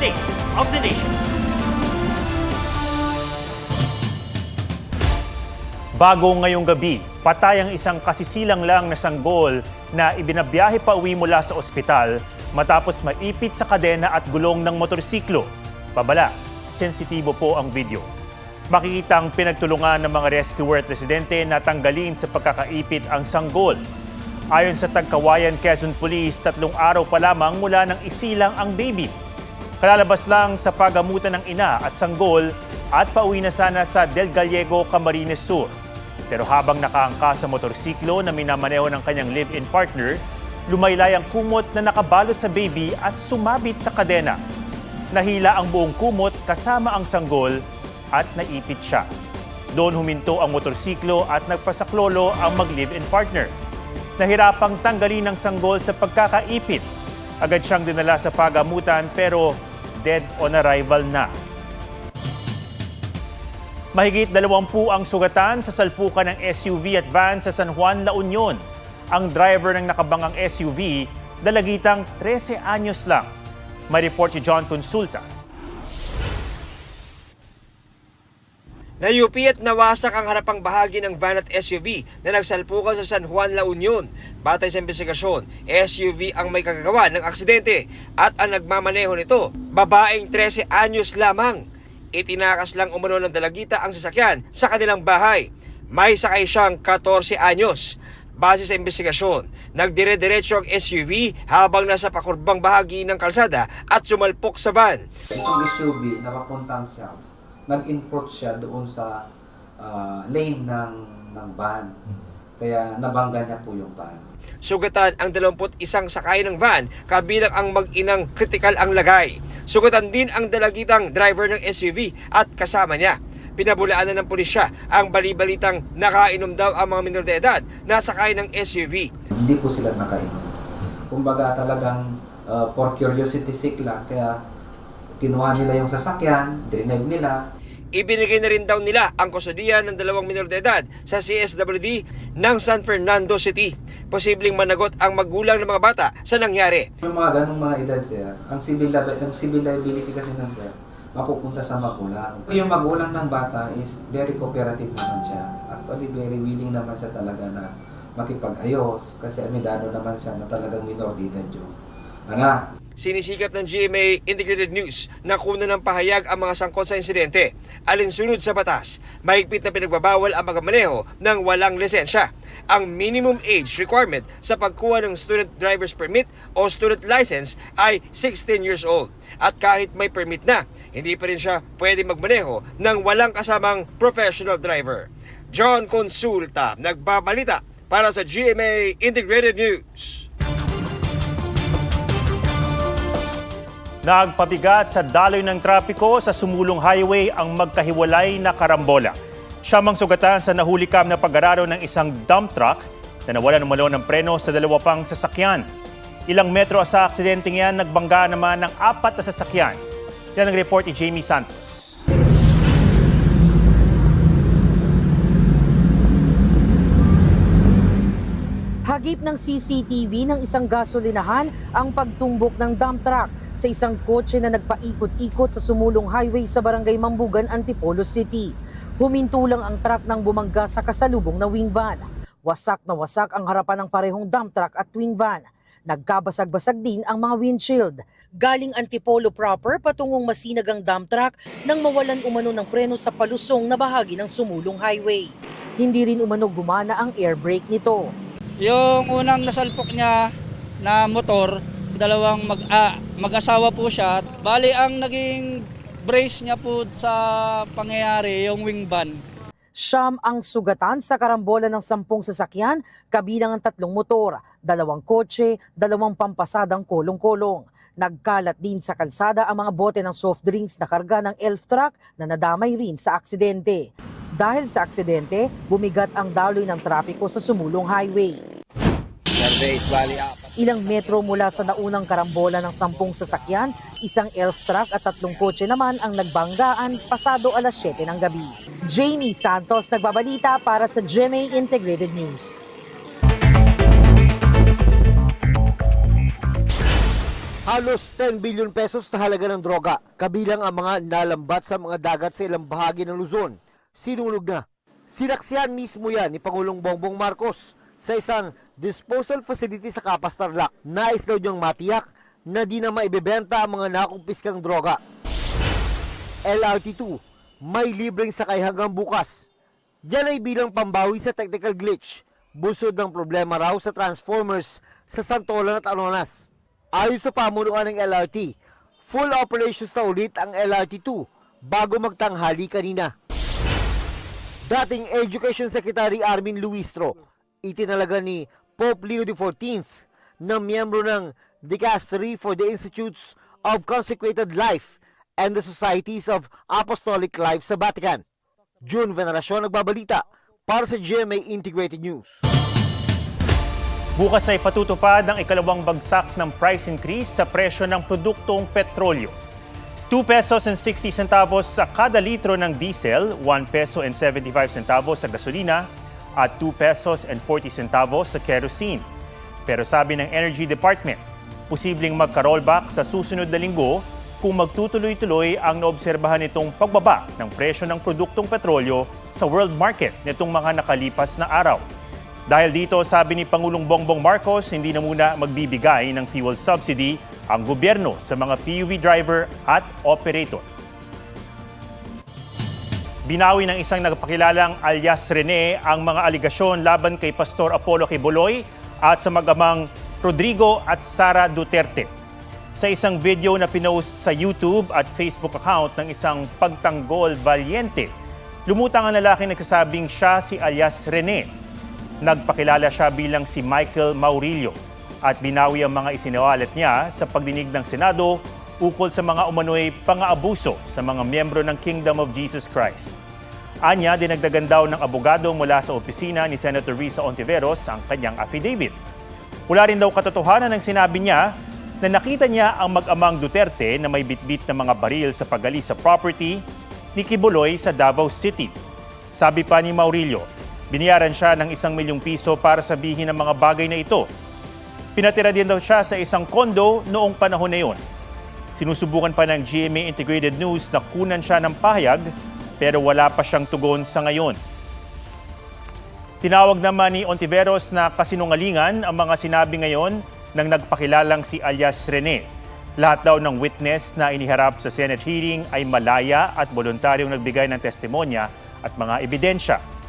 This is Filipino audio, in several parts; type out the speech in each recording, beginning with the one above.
state of the nation. Bago ngayong gabi, patay ang isang kasisilang lang na sanggol na ibinabiyahe pa uwi mula sa ospital matapos maipit sa kadena at gulong ng motorsiklo. Pabala, sensitibo po ang video. Makikita ang pinagtulungan ng mga rescuer at residente na tanggalin sa pagkakaipit ang sanggol. Ayon sa Tagkawayan Quezon Police, tatlong araw pa lamang mula nang isilang ang baby. Kalalabas lang sa pagamutan ng ina at sanggol at pauwi na sana sa Del Gallego, Camarines Sur. Pero habang nakaangka sa motorsiklo na minamaneho ng kanyang live-in partner, lumaylay ang kumot na nakabalot sa baby at sumabit sa kadena. Nahila ang buong kumot kasama ang sanggol at naipit siya. Doon huminto ang motorsiklo at nagpasaklolo ang mag-live-in partner. Nahirapang tanggalin ang sanggol sa pagkakaipit. Agad siyang dinala sa pagamutan pero dead on arrival na. Mahigit dalawampu ang sugatan sa salpukan ng SUV at van sa San Juan, La Union. Ang driver ng nakabangang SUV, dalagitang 13 anyos lang. May report si John Consulta. Nayupi at nawasak ang harapang bahagi ng van at SUV na nagsalpukan sa San Juan, La Union. Batay sa investigasyon, SUV ang may kagagawa ng aksidente at ang nagmamaneho nito, babaeng 13 anyos lamang. Itinakas lang umano ng dalagita ang sasakyan sa kanilang bahay. May sakay siyang 14 anyos. Base sa investigasyon, nagdire-diretso ang SUV habang nasa pakurbang bahagi ng kalsada at sumalpok sa van. Itong SUV na papuntang Nag-encroach siya doon sa ah, lane ng, ng van. Kaya nabangga niya po yung van. Sugatan ang 21 sakay ng van, kabilang ang mag-inang kritikal ang lagay. Sugatan din ang dalagitang driver ng SUV at kasama niya. Pinabulaanan ng pulisya ang balibalitang nakainom daw ang mga minor de edad na sakay ng SUV. Hindi po sila nakainom. Kumbaga talagang ah, for curiosity sake lang. Kaya kinuha nila yung sasakyan, drinag nila, Ibinigay na rin daw nila ang kusudian ng dalawang minor de edad sa CSWD ng San Fernando City. Posibleng managot ang magulang ng mga bata sa nangyari. Yung mga ganong mga edad, sir, ang civil, ang civil liability kasi nun, sir, mapupunta sa magulang. Yung magulang ng bata is very cooperative naman siya. Actually, very willing naman siya talaga na makipag-ayos kasi amidano naman siya na talagang minor de edad yun. Ana, Sinisikap ng GMA Integrated News na kuna ng pahayag ang mga sangkot sa insidente. Alinsunod sa batas, mahigpit na pinagbabawal ang pagmaneho ng walang lisensya. Ang minimum age requirement sa pagkuha ng student driver's permit o student license ay 16 years old. At kahit may permit na, hindi pa rin siya pwede magmaneho ng walang kasamang professional driver. John Consulta, nagbabalita para sa GMA Integrated News. Nagpabigat sa daloy ng trapiko sa sumulong highway ang magkahiwalay na karambola. Siyamang sugatan sa nahulikam na pag-araro ng isang dump truck na nawala ng malo ng preno sa dalawa pang sasakyan. Ilang metro sa aksidenteng yan, nagbangga naman ng apat na sasakyan. Yan ang report ni Jamie Santos. Hagip ng CCTV ng isang gasolinahan ang pagtumbok ng dump truck sa isang kotse na nagpaikot-ikot sa sumulong highway sa barangay Mambugan, Antipolo City. Huminto lang ang truck nang bumangga sa kasalubong na wing van. Wasak na wasak ang harapan ng parehong dump truck at wing van. Nagkabasag-basag din ang mga windshield. Galing Antipolo proper patungong masinag ang dump truck nang mawalan umano ng preno sa palusong na bahagi ng sumulong highway. Hindi rin umano gumana ang air brake nito. Yung unang nasalpok niya na motor, dalawang mag, ah, mag-asawa po siya. Bali, ang naging brace niya po sa pangyayari, yung wing van. Siyam ang sugatan sa karambola ng sampung sasakyan, kabilang ang tatlong motor, dalawang kotse, dalawang pampasadang kolong-kolong. Nagkalat din sa kalsada ang mga bote ng soft drinks na karga ng elf truck na nadamay rin sa aksidente. Dahil sa aksidente, bumigat ang daloy ng trapiko sa sumulong highway. Ilang metro mula sa naunang karambola ng sampung sasakyan, isang elf truck at tatlong kotse naman ang nagbanggaan pasado alas 7 ng gabi. Jamie Santos nagbabalita para sa GMA Integrated News. Halos 10 billion pesos na halaga ng droga, kabilang ang mga nalambat sa mga dagat sa ilang bahagi ng Luzon. Sinunog na. Sinaksihan mismo yan ni Pangulong Bongbong Marcos sa isang disposal facility sa Kapas Tarlac. Nais daw niyang matiyak na di na maibebenta ang mga nakumpiskang droga. LRT2, may libreng sakay hanggang bukas. Yan ay bilang pambawi sa technical glitch. Busod ng problema raw sa transformers sa Santolan at Anonas. Ayon sa pamunuan ng LRT, full operations na ulit ang LRT2 bago magtanghali kanina. Dating Education Secretary Armin Luistro, itinalaga ni Pope Leo XIV na miyembro ng Dicastery for the Institutes of Consecrated Life and the Societies of Apostolic Life sa Vatican. June Veneracion nagbabalita para sa GMA Integrated News. Bukas ay patutupad ang ikalawang bagsak ng price increase sa presyo ng produktong petrolyo. 2 pesos and 60 centavos sa kada litro ng diesel, 1 peso and 75 centavos sa gasolina, at 2 pesos and 40 centavos sa kerosene. Pero sabi ng Energy Department, posibleng magka-rollback sa susunod na linggo kung magtutuloy-tuloy ang naobserbahan nitong pagbaba ng presyo ng produktong petrolyo sa world market nitong mga nakalipas na araw. Dahil dito, sabi ni Pangulong Bongbong Marcos, hindi na muna magbibigay ng fuel subsidy ang gobyerno sa mga PUV driver at operator. Binawi ng isang nagpakilalang alias Rene ang mga aligasyon laban kay Pastor Apollo Kibuloy at sa magamang Rodrigo at Sara Duterte. Sa isang video na pinost sa YouTube at Facebook account ng isang pagtanggol valiente, lumutang ang lalaki nagsasabing siya si alias Rene Nagpakilala siya bilang si Michael Maurilio at binawi ang mga isinawalat niya sa pagdinig ng Senado ukol sa mga umano'y pang-aabuso sa mga miyembro ng Kingdom of Jesus Christ. Anya, dinagdagan daw ng abogado mula sa opisina ni Senator Risa Ontiveros ang kanyang affidavit. Wala rin daw katotohanan ng sinabi niya na nakita niya ang mag-amang Duterte na may bitbit na mga baril sa paggali sa property ni Kibuloy sa Davao City. Sabi pa ni Maurilio, biniyaran siya ng isang milyong piso para sabihin ang mga bagay na ito. Pinatira din daw siya sa isang kondo noong panahon na yon. Sinusubukan pa ng GMA Integrated News na kunan siya ng pahayag pero wala pa siyang tugon sa ngayon. Tinawag naman ni Ontiveros na kasinungalingan ang mga sinabi ngayon ng nagpakilalang si alias Rene. Lahat daw ng witness na iniharap sa Senate hearing ay malaya at voluntaryong nagbigay ng testimonya at mga ebidensya.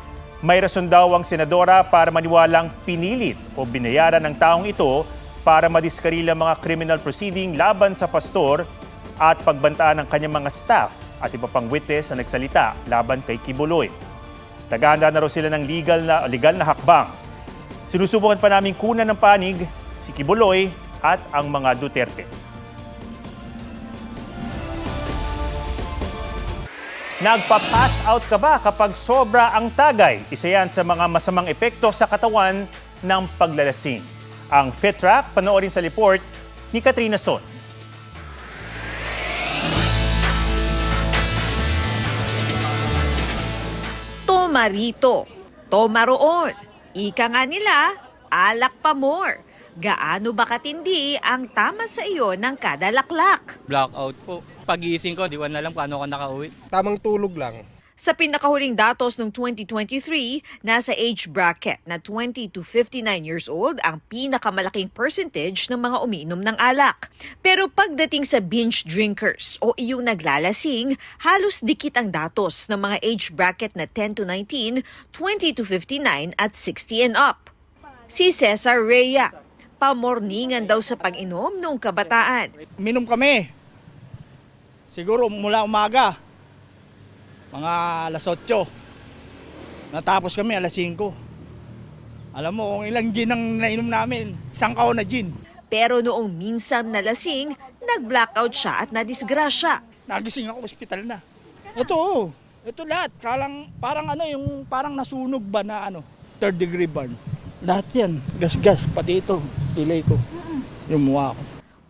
May rason daw ang senadora para maniwalang pinilit o binayaran ng taong ito para madiskarila mga criminal proceeding laban sa pastor at pagbantaan ng kanyang mga staff at iba pang witness na nagsalita laban kay Kibuloy. Tagahanda na raw sila ng legal na, legal na hakbang. Sinusubukan pa namin kunan ng panig si Kibuloy at ang mga Duterte. Nagpa-pass out ka ba kapag sobra ang tagay? Isa yan sa mga masamang epekto sa katawan ng paglalasing. Ang Fit Track, panoorin sa report ni Katrina Son. Toma rito, toma roon. Ika nga nila, alak pa more. Gaano ba katindi ang tama sa iyo ng kada laklak? blackout po. Pagising ko, di ko na alam paano ako nakauwi. tamang tulog lang. Sa pinakahuling datos ng 2023, nasa age bracket na 20 to 59 years old ang pinakamalaking percentage ng mga umiinom ng alak. Pero pagdating sa binge drinkers o iyong naglalasing, halos dikit ang datos ng mga age bracket na 10 to 19, 20 to 59 at 60 and up. Si Cesar Rhea, pamorningan daw sa pag-inom noong kabataan. Minom kami. Siguro mula umaga. Mga alas 8. Natapos kami alas 5. Alam mo kung ilang gin ang nainom namin. Isang kaon na gin. Pero noong minsan nalasing, nag-blackout siya at nadisgrasya. Nagising ako ospital na. Ito oh. Ito lahat. Kalang, parang ano yung parang nasunog ba na ano. Third degree burn. Lahat yan. Gas-gas. Pati ito. Pilay ko. Yung mukha ko.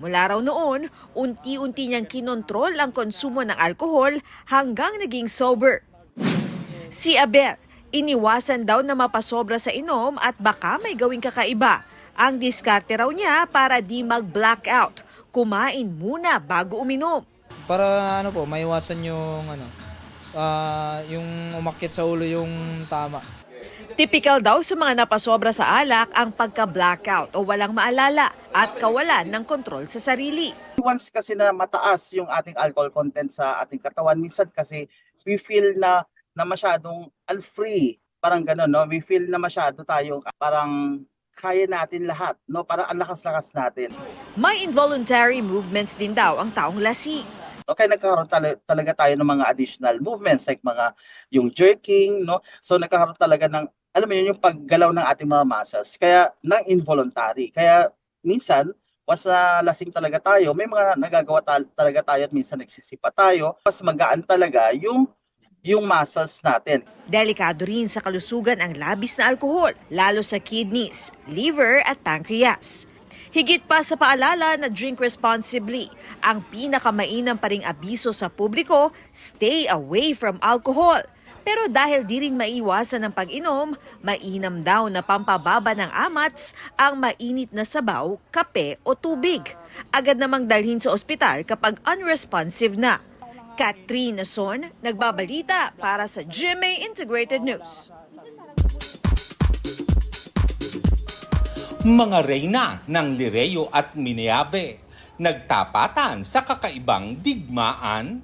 Mula raw noon, unti-unti niyang kinontrol ang konsumo ng alkohol hanggang naging sober. Si Abel, iniwasan daw na mapasobra sa inom at baka may gawing kakaiba. Ang diskarte raw niya para di mag-blackout. kumain muna bago uminom. Para ano po, maiwasan yung ano, ah, yung umakyat sa ulo yung tama. Typical daw sa mga napasobra sa alak ang pagka-blackout o walang maalala at kawalan ng kontrol sa sarili. once kasi na mataas yung ating alcohol content sa ating katawan, minsan kasi we feel na na masyadong free, parang gano'n, no? We feel na masyado tayo parang kaya natin lahat, no? Parang ang lakas-lakas natin. May involuntary movements din daw ang taong lasing. No? Kaya nagkakaroon tala- talaga tayo ng mga additional movements like mga yung jerking, no? So nagkakaroon talaga ng alam mo yun, yung paggalaw ng ating mga muscles. Kaya nang involuntary. Kaya minsan na lasing talaga tayo, may mga nagagawa tal- talaga tayo at minsan nagsisipa tayo. Mas magaan talaga yung yung muscles natin. Delikado rin sa kalusugan ang labis na alkohol, lalo sa kidneys, liver at pancreas. Higit pa sa paalala na drink responsibly, ang pinakamainam pa ring abiso sa publiko, stay away from alcohol. Pero dahil di rin maiwasan ng pag-inom, mainam daw na pampababa ng amats ang mainit na sabaw, kape o tubig. Agad namang dalhin sa ospital kapag unresponsive na. Katrina Son, nagbabalita para sa GMA Integrated News. mga reyna ng Lireo at Mineave nagtapatan sa kakaibang digmaan.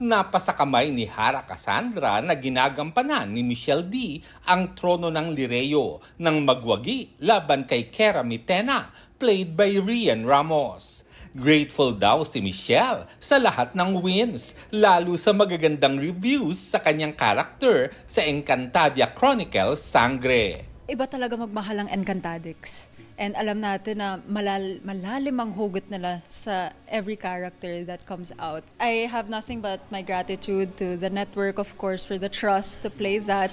Napasakamay ni Hara Cassandra na ginagampanan ni Michelle D ang trono ng Lireo nang magwagi laban kay Kera Mitena played by Rian Ramos. Grateful daw si Michelle sa lahat ng wins, lalo sa magagandang reviews sa kanyang karakter sa Encantadia Chronicles Sangre. iba talaga magmahal ang Encantadix. And alam natin na malal, malalim ang hugot nila sa every character that comes out. I have nothing but my gratitude to the network, of course, for the trust to play that.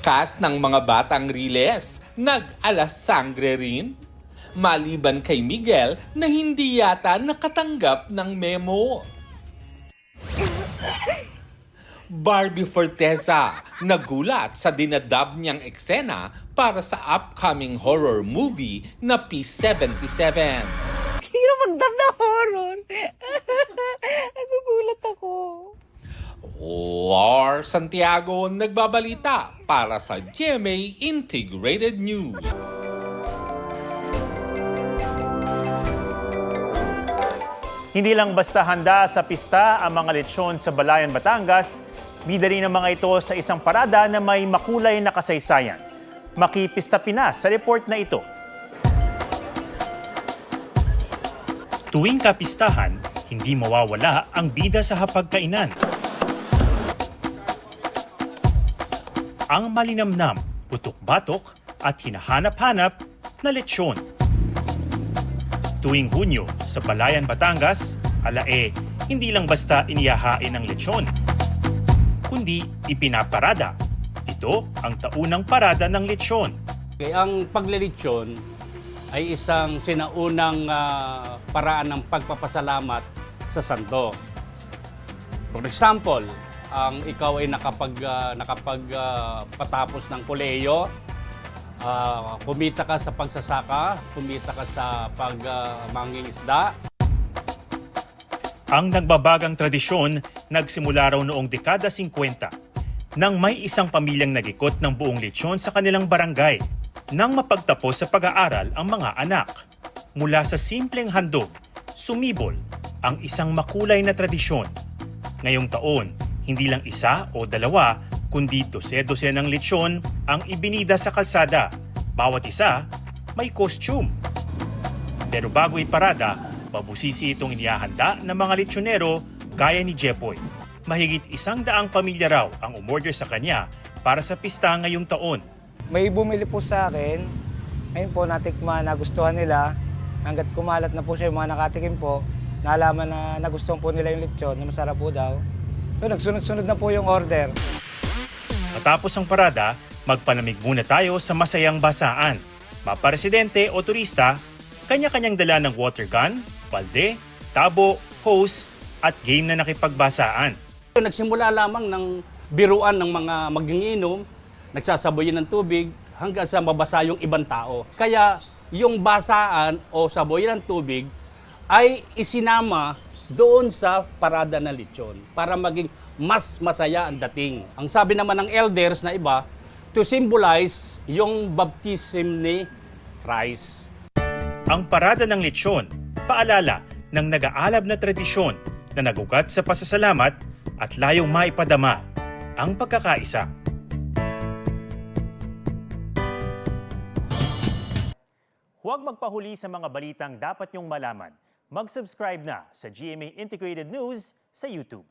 Cast ng mga batang riles, nag-alas sangre rin. Maliban kay Miguel na hindi yata nakatanggap ng memo. Barbie Forteza nagulat sa dinadab niyang eksena para sa upcoming horror movie na P77. Hirap magdam na horror. Nagugulat ako. War Santiago nagbabalita para sa GMA Integrated News. Hindi lang basta handa sa pista ang mga lechon sa Balayan, Batangas, bida rin ang mga ito sa isang parada na may makulay na kasaysayan. Makipista Pinas sa report na ito. Tuwing kapistahan, hindi mawawala ang bida sa hapagkainan. Ang malinamnam, putok-batok at hinahanap-hanap na lechon. Tuwing Hunyo sa Balayan, Batangas, alae, hindi lang basta iniyahain ang lechon, kundi ipinaparada. Ito ang taunang parada ng lechon. Okay, ang paglilitsyon ay isang sinaunang ah, paraan ng pagpapasalamat sa santo. For example, ang ikaw ay nakapag ah, nakapag ah, patapos ng koleyo, ah, kumita ka sa pagsasaka, kumita ka sa pagmangingisda, Ang nagbabagang tradisyon nagsimula raw noong dekada 50 nang may isang pamilyang nagikot ng buong lechon sa kanilang barangay nang mapagtapos sa pag-aaral ang mga anak. Mula sa simpleng handog, sumibol ang isang makulay na tradisyon. Ngayong taon, hindi lang isa o dalawa, kundi dose-dose ng lechon ang ibinida sa kalsada. Bawat isa may costume. Pero bago iparada, pabusisi itong inihahanda ng mga lechonero gaya ni Jepoy. Mahigit isang daang pamilya raw ang umorder sa kanya para sa pista ngayong taon. May bumili po sa akin. Ayun po, natikman, nagustuhan nila. Hanggat kumalat na po siya, yung mga nakatikim po, nalaman na nagustuhan po nila yung lechon, na masarap po daw. So, nagsunod-sunod na po yung order. Matapos ang parada, magpanamig muna tayo sa masayang basaan. Maparesidente o turista, kanya-kanyang dala ng water gun, balde, tabo, hose, at game na nakipagbasaan. Nagsimula lamang ng biruan ng mga magiinom, nagsasaboyin ng tubig hanggang sa mabasa yung ibang tao. Kaya yung basaan o saboy ng tubig ay isinama doon sa parada ng lechon para maging mas masaya ang dating. Ang sabi naman ng elders na iba, to symbolize yung baptism ni Christ. Ang parada ng lechon, paalala ng nag-aalab na tradisyon na nagugat sa pasasalamat at layong maipadama ang pagkakaisa. Huwag magpahuli sa mga balitang dapat niyong malaman. Mag-subscribe na sa GMA Integrated News sa YouTube.